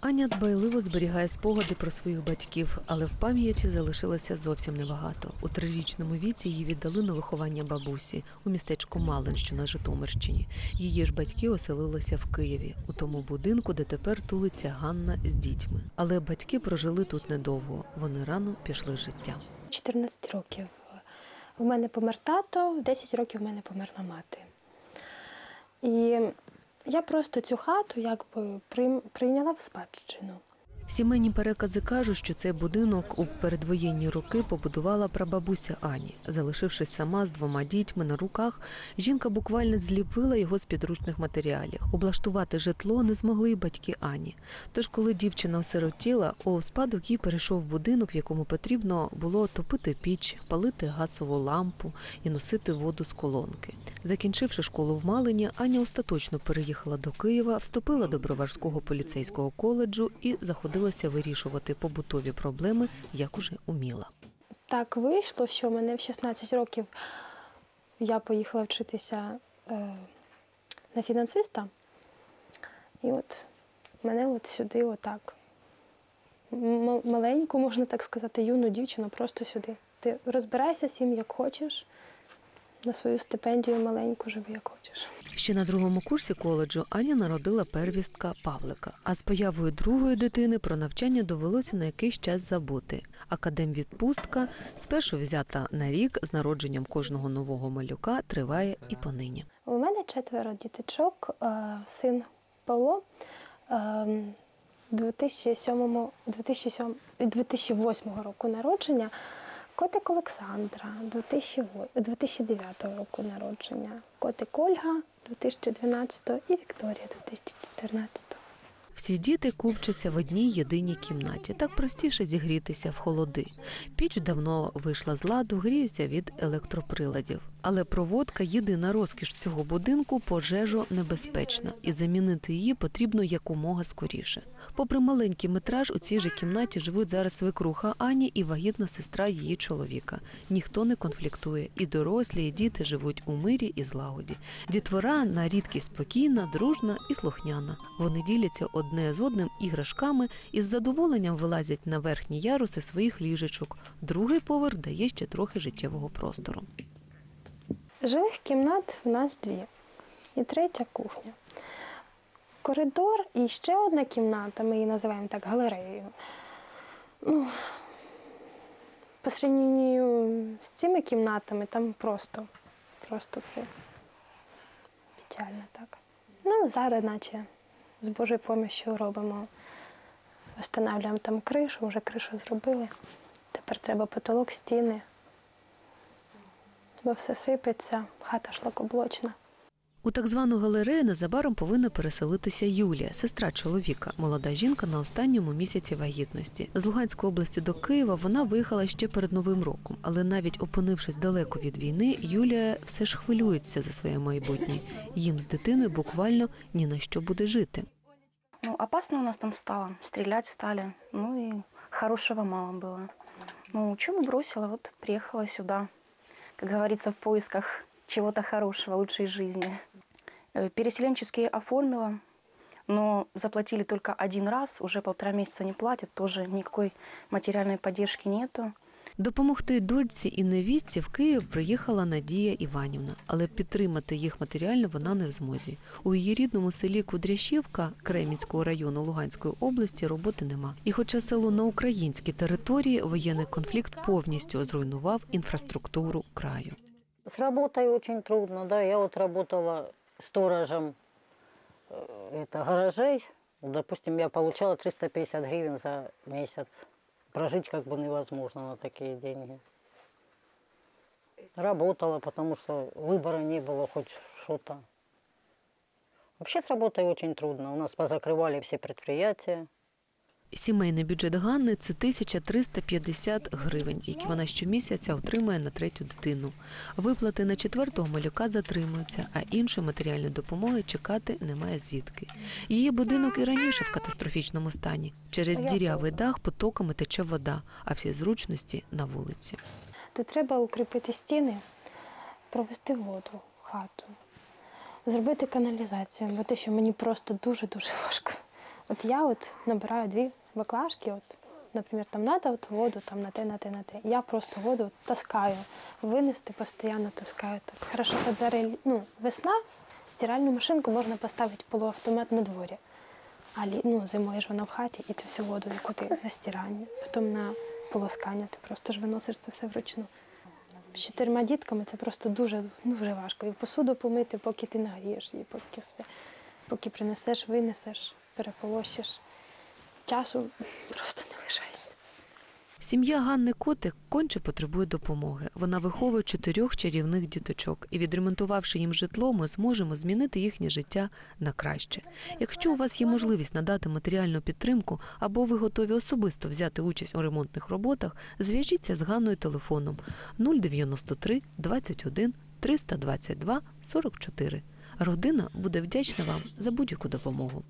Аня дбайливо зберігає спогади про своїх батьків, але в пам'яті залишилося зовсім небагато. У трирічному віці її віддали на виховання бабусі у містечку Малин, що на Житомирщині. Її ж батьки оселилися в Києві, у тому будинку, де тепер тулиться Ганна з дітьми. Але батьки прожили тут недовго. Вони рано пішли з життя. 14 років. В мене помер тато, в 10 років в мене померла мати. І я просто цю хату якби прийняла в спадщину. Сімейні перекази кажуть, що цей будинок у передвоєнні роки побудувала прабабуся Ані. Залишившись сама з двома дітьми на руках, жінка буквально зліпила його з підручних матеріалів. Облаштувати житло не змогли й батьки Ані. Тож, коли дівчина осиротіла, у спадок їй перейшов будинок, в якому потрібно було топити піч, палити газову лампу і носити воду з колонки. Закінчивши школу в Малині, Аня остаточно переїхала до Києва, вступила до Броварського поліцейського коледжу і заходилася вирішувати побутові проблеми, як уже уміла. Так вийшло, що мене в 16 років я поїхала вчитися е, на фінансиста. І от мене от сюди, отак. Маленьку, можна так сказати, юну дівчину просто сюди. Ти розбирайся цим, як хочеш. На свою стипендію маленьку живи, як хочеш. Ще на другому курсі коледжу Аня народила первістка Павлика. А з появою другої дитини про навчання довелося на якийсь час забути. Академвідпустка, спершу взята на рік з народженням кожного нового малюка, триває і понині. У мене четверо діточок. Е, Син Павло е, 2007, 2007, 2008 року народження, котик Олександра 2008 2009 року народження, котик Ольга 2012 і Вікторія 2014. Всі діти купчаться в одній єдиній кімнаті. Так простіше зігрітися в холоди. Піч давно вийшла з ладу, гріються від електроприладів. Але проводка єдина розкіш цього будинку пожежо небезпечна, і замінити її потрібно якомога скоріше. Попри маленький метраж, у цій же кімнаті живуть зараз свекруха Ані і вагітна сестра її чоловіка. Ніхто не конфліктує, і дорослі, і діти живуть у мирі і злагоді. Дітвора на рідкість спокійна, дружна і слухняна. Вони діляться одне з одним іграшками і з задоволенням вилазять на верхні яруси своїх ліжечок. Другий поверх дає ще трохи життєвого простору. Жилих кімнат в нас дві. І третя кухня. Коридор і ще одна кімната, ми її називаємо так галереєю. Ну, по сравненню з цими кімнатами там просто, просто все печально так. Ну, зараз, наче з Божою помощью робимо, встановлюємо там кришу, вже кришу зробили. Тепер треба потолок, стіни бо все сипеться, хата шлакоблочна. У так звану галерею незабаром повинна переселитися Юлія, сестра чоловіка, молода жінка на останньому місяці вагітності. З Луганської області до Києва вона виїхала ще перед новим роком, але навіть опинившись далеко від війни, Юлія все ж хвилюється за своє майбутнє. Їм з дитиною буквально ні на що буде жити. Ну, опасно у нас там стало, стрелять стали. Ну и хорошего мало было. Ну, учебу бросила, вот приехала сюда. Как говорится, в поисках чего-то хорошего, лучшей жизни. Э, Переселенческие оформила, но заплатили только один раз, уже полтора месяца не платят, тоже никакой материальной поддержки нету. Допомогти дочці і невістці в Київ приїхала Надія Іванівна, але підтримати їх матеріально вона не в змозі. У її рідному селі Кудрящівка Кремінського району Луганської області роботи нема. І хоча село на українській території, воєнний конфлікт повністю зруйнував інфраструктуру краю. С работой очень трудно, да. Я вот работала сторожем э, это, гаражей. Допустим, я получала 350 гривен за месяц. Прожить как бы невозможно на такие деньги. Работала, потому что выбора не было хоть что-то. Вообще с работой очень трудно. У нас позакрывали все предприятия. Сімейний бюджет Ганни це 1350 гривень, які вона щомісяця отримує на третю дитину. Виплати на четвертого малюка затримуються, а іншої матеріальної допомоги чекати немає звідки. Її будинок і раніше в катастрофічному стані. Через дірявий дах потоками тече вода, а всі зручності на вулиці. То треба укріпити стіни, провести воду в хату, зробити каналізацію, бо те, що мені просто дуже-дуже важко От я от набираю дві баклажки, от, наприклад, там надо от воду там на те, на те, на те. Я просто воду таскаю, винести постійно таскаю. Так. Хорошо, от зараз ну, весна, стиральну машинку можна поставити полуавтомат на дворі. А ну, зимою ж вона в хаті, і цю всю воду яку ти на стирання, потім на полоскання, ти просто ж виносиш це все вручну. З чотирма дітками це просто дуже, дуже важко. І посуду помити, поки ти нагрієш її, поки все. Поки принесеш, винесеш, переполощиш. Часу просто не лишається. Сім'я Ганни Котик конче потребує допомоги. Вона виховує чотирьох чарівних діточок, і відремонтувавши їм житло, ми зможемо змінити їхнє життя на краще. Якщо у вас є можливість надати матеріальну підтримку або ви готові особисто взяти участь у ремонтних роботах, зв'яжіться з Ганною телефоном 093 21 322 44. Родина буде вдячна вам за будь-яку допомогу.